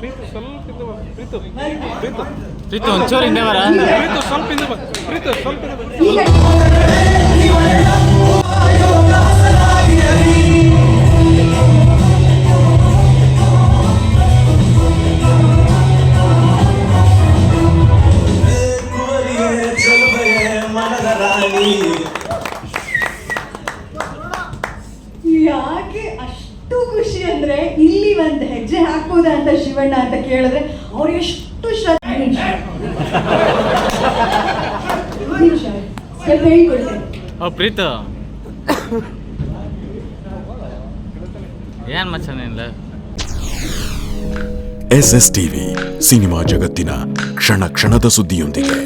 ಪ್ರೀತು ಸ್ವಲ್ಪ ಹಿಂದೆ ಬಾ. ಪ್ರೀತು ಪ್ರೀತು ಪ್ರೀತು ಒಂಚೂರು ಹಿಂದೆ ಬರ ಪ್ರೀತು ಸ್ವಲ್ಪ ಹಿಂದೆ ಬಾ. ಪ್ರೀತು ಸ್ವಲ್ಪ ಯಾಕೆ ಅಷ್ಟು ಖುಷಿ ಅಂದ್ರೆ ಇಲ್ಲಿ ಒಂದು ಹೆಜ್ಜೆ ಹಾಕ್ಬೋದಾ ಅಂತ ಶಿವಣ್ಣ ಅಂತ ಕೇಳಿದ್ರೆ ಅವ್ರು ಎಷ್ಟು ಶ್ರದ್ಧೆ ನಿಮಿಷ ನಿಮಿಷ ಸ್ವಲ್ಪ ಹೇಳ್ಕೊಡ್ತೇನೆ ಓ ಏನ್ ಮಚ್ಚ ಎಸ್ ಎಸ್ ಟಿವಿ ಸಿನಿಮಾ ಜಗತ್ತಿನ ಕ್ಷಣ ಕ್ಷಣದ ಸುದ್ದಿಯೊಂದಿಗೆ.